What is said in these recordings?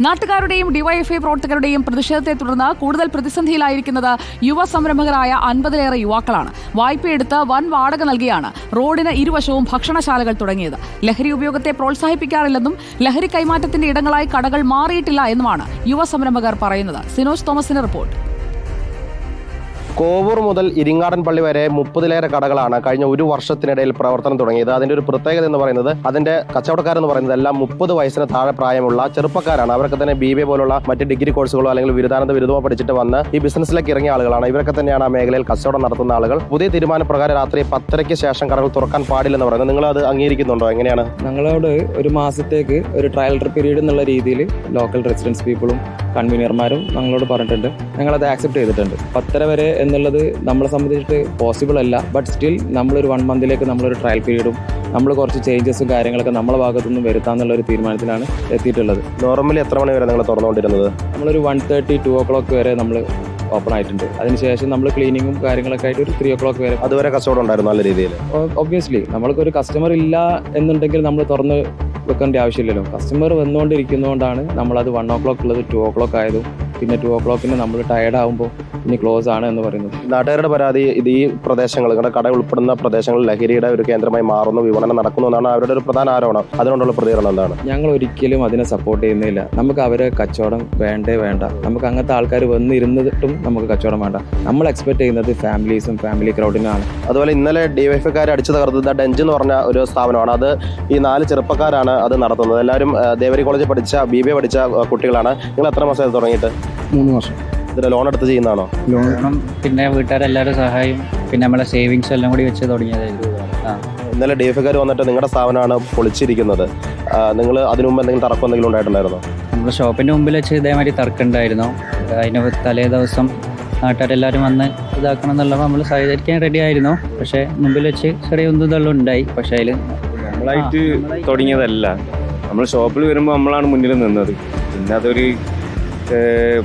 നാട്ടുകാരുടെയും ഡിവൈഎഫ്ഐ പ്രവർത്തകരുടെയും പ്രതിഷേധത്തെ തുടർന്ന് കൂടുതൽ പ്രതിസന്ധിയിലായിരിക്കുന്നത് യുവ സംരംഭകരായ അൻപതിലേറെ യുവാക്കളാണ്. വായ്പയെടുത്ത് വൻ വാടക നൽകിയാണ് റോഡിന് ഇരുവശവും ഭക്ഷണശാലകൾ തുടങ്ങിയത്. ലഹരി ഉപയോഗത്തെ പ്രോത്സാഹിപ്പിക്കാറില്ലെന്നും ലഹരി കൈമാറ്റത്തിന്റെ ഇടങ്ങളായി കടകൾ മാറിയിട്ടില്ല എന്നുമാണ് യുവ സംരംഭകർ പറയുന്നത്. സിനോജ് തോമസിന്റെ റിപ്പോർട്ട്. കോവൂർ മുതൽ ഇരിങ്ങാടൻ പള്ളി വരെ മുപ്പതിലേറെ കടകളാണ് കഴിഞ്ഞ ഒരു വർഷത്തിനിടയിൽ പ്രവർത്തനം തുടങ്ങിയത്. അതിന്റെ ഒരു പ്രത്യേകത എന്ന് പറയുന്നത് അതിന്റെ കച്ചവടക്കാരെന്ന് പറയുന്നത് എല്ലാം മുപ്പത് വയസ്സിന് താഴെ പ്രായമുള്ള ചെറുപ്പക്കാരാണ്. അവരൊക്കെ തന്നെ ബി ബി പോലുള്ള മറ്റ് ഡിഗ്രി കോഴ്സുകളോ അല്ലെങ്കിൽ ബിരുദാനന്ത ബിരുദമോ പഠിച്ചിട്ട് വന്ന് ഈ ബിസിനസ്സിലേക്ക് ഇറങ്ങിയ ആളുകളാണ്. ഇവരൊക്കെ തന്നെയാണ് ആ മേഖലയിൽ കച്ചവടം നടത്തുന്ന ആളുകൾ. പുതിയ തീരുമാനപ്രകാരം രാത്രി പത്തരയ്ക്ക് ശേഷം കടകൾ തുറക്കാൻ പാടില്ലെന്ന് പറയുന്നത് നിങ്ങൾ അത് അംഗീകരിക്കുന്നുണ്ടോ? എങ്ങനെയാണ്? ഞങ്ങളോട് ഒരു മാസത്തേക്ക് ഒരു ട്രയൽ പീരീഡ് എന്നുള്ള രീതിയിൽ ലോക്കൽ റെസിഡൻസ് പീപ്പിളും കൺവീനർമാരും ഞങ്ങളോട് പറഞ്ഞിട്ടുണ്ട്. ഞങ്ങളത് ആക്സെപ്റ്റ് ചെയ്തിട്ടുണ്ട്. പത്തര വരെ എന്നുള്ളത് നമ്മളെ സംബന്ധിച്ചിട്ട് പോസിബിൾ അല്ല. ബട്ട് സ്റ്റിൽ നമ്മളൊരു വൺ മന്തിലേക്ക് നമ്മളൊരു ട്രയൽ പീരീഡും നമ്മൾ കുറച്ച് ചേഞ്ചസും കാര്യങ്ങളൊക്കെ നമ്മളെ ഭാഗത്തുനിന്ന് വരുത്താന്നുള്ള ഒരു തീരുമാനത്തിലാണ് എത്തിയിട്ടുള്ളത്. നോർമലി എത്ര മണി വരെ നിങ്ങൾ തുറന്നുകൊണ്ടിരുന്നത്? നമ്മളൊരു one thirty two o'clock വരെ നമ്മൾ ഓപ്പൺ ആയിട്ടുണ്ട്. അതിനുശേഷം നമ്മൾ ക്ലീനിങ്ങും കാര്യങ്ങളൊക്കെ ആയിട്ട് ഒരു ത്രീ ഓ ക്ലോക്ക് വരെ അതുവരെ കച്ചവടം ഉണ്ടായിരുന്നു നല്ല രീതിയിൽ ഒബ്വിയസ്ലി നമ്മൾക്ക് ഒരു കസ്റ്റമർ ഇല്ല എന്നുണ്ടെങ്കിൽ നമ്മൾ തുറന്ന് വെക്കേണ്ട ആവശ്യമില്ലല്ലോ. കസ്റ്റമർ വന്നുകൊണ്ടിരിക്കുന്നതുകൊണ്ടാണ് നമ്മളത് വൺ ഓ ക്ലോക്ക് ഉള്ളത് ടു ഓ ക്ലോക്ക് ആയതും. പിന്നെ ടു ഓ ക്ലോക്കിന് നമ്മൾ ടയർഡ് ആകുമ്പോൾ ഇനി ക്ലോസ് ആണ് എന്ന് പറയുന്നത്. നാട്ടുകാരുടെ പരാതി ഇത് ഈ പ്രദേശങ്ങൾ ഇവിടെ കട ഉൾപ്പെടുന്ന പ്രദേശങ്ങൾ ലഹരിയുടെ ഒരു കേന്ദ്രമായി മാറുന്നു വിപണനം നടക്കുന്നു എന്നാണ് അവരുടെ ഒരു പ്രധാന ആരോപണം. അതിനോടുള്ള പ്രതികരണം എന്താണ്? ഞങ്ങൾ ഒരിക്കലും അതിനെ സപ്പോർട്ട് ചെയ്യുന്നില്ല. നമുക്ക് അവരെ കച്ചവടം വേണ്ടേ വേണ്ട. നമുക്ക് അങ്ങനത്തെ ആൾക്കാർ വന്നിരുന്നിട്ടും നമുക്ക് കച്ചവടം വേണ്ട. നമ്മൾ എക്സ്പെക്ട് ചെയ്യുന്നത് ഫാമിലീസും ഫാമിലി ക്രൗഡിനാണ് അതുപോലെ ഇന്നലെ ഡിവൈഫൈക്കാർ അടിച്ചു തകർത്തത് ഡെഞ്ച് എന്ന് പറഞ്ഞ ഒരു സ്ഥാപനമാണ്. അത് ഈ നാല് ചെറുപ്പക്കാരാണ് അത് നടത്തുന്നത്. എല്ലാവരും ദേവരി കോളേജിൽ പഠിച്ച ബി ബി എ പഠിച്ച കുട്ടികളാണ്. നിങ്ങൾ എത്ര മാസം തുടങ്ങിയിട്ട്? മൂന്ന് വർഷം. ഇതിൽ ലോൺ എടുത്ത് ചെയ്യുന്നതാണോ? ലോണും പിന്നെ വീട്ടുകാരെല്ലാവരും സഹായം പിന്നെ നമ്മളെ സേവിങ്സ് എല്ലാം കൂടി വെച്ച് തുടങ്ങിയതായിരുന്നു. ആ. ഇന്നലെ ഡിവൈഎഫ്ഐക്കാർ വന്നിട്ട് നിങ്ങളുടെ സ്ഥാപനമാണ് പൊളിച്ചിരിക്കുന്നത്. നിങ്ങൾ അതിനു മുമ്പ് എന്തെങ്കിലും തർക്കം എന്തെങ്കിലും ഉണ്ടായിട്ടുണ്ടായിരുന്നോ? നമ്മുടെ ഷോപ്പിന്റെ മുമ്പിൽ വെച്ച് ഇതേമാതിരി തർക്കമുണ്ടായിരുന്നു. അതിന് തലേ ദിവസം നാട്ടുകാരെല്ലാവരും വന്ന് ഇതാക്കണം എന്നുള്ളപ്പോൾ നമ്മൾ സഹകരിക്കാൻ റെഡി ആയിരുന്നു. പക്ഷേ മുമ്പിൽ വെച്ച് ചെറിയ ഒന്നും ഇതെല്ലാം ഉണ്ടായി. പക്ഷേ അതിൽ നമ്മളായിട്ട് തുടങ്ങിയതല്ല. നമ്മൾ ഷോപ്പിൽ വരുമ്പോൾ നമ്മളാണ് മുന്നിൽ നിന്നത്. പിന്നെ അതൊരു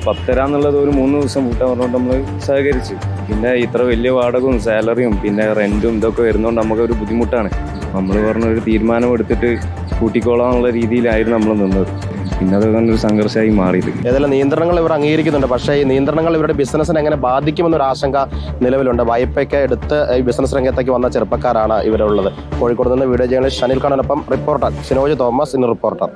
പത്തര എന്നുള്ളത് ഒരു മൂന്ന് ദിവസം കൂട്ടാൻ പറഞ്ഞുകൊണ്ട് നമ്മൾ സഹകരിച്ചു. പിന്നെ ഇത്ര വലിയ വാടകവും സാലറിയും പിന്നെ റെന്റും ഇതൊക്കെ വരുന്നതുകൊണ്ട് നമുക്കൊരു ബുദ്ധിമുട്ടാണ്. നമ്മൾ പറഞ്ഞ ഒരു തീരുമാനം എടുത്തിട്ട് കൂട്ടിക്കോളാം എന്നുള്ള രീതിയിലായിരുന്നു നമ്മൾ നിന്നത്. പിന്നെ അത് ഒരു സംഘർഷമായി മാറിയത്. ഏതെല്ലാം നിയന്ത്രണങ്ങൾ ഇവർ അംഗീകരിക്കുന്നുണ്ട്? പക്ഷേ ഈ നിയന്ത്രണങ്ങൾ ഇവരുടെ ബിസിനസ്സിനെ എങ്ങനെ ബാധിക്കുമെന്നൊരു ആശങ്ക നിലവിലുണ്ട്. വായ്പയൊക്കെ എടുത്ത് ഈ ബിസിനസ് രംഗത്തേക്ക് വന്ന ചെറുപ്പക്കാരാണ് ഇവരുള്ളത്. കോഴിക്കോട് നിന്ന് വീഡിയോ ജേണലിസ്റ്റ് അനിൽ ഖാനൊപ്പം റിപ്പോർട്ടർ സിനോജ് തോമസ് ഇന്ന് റിപ്പോർട്ടർ.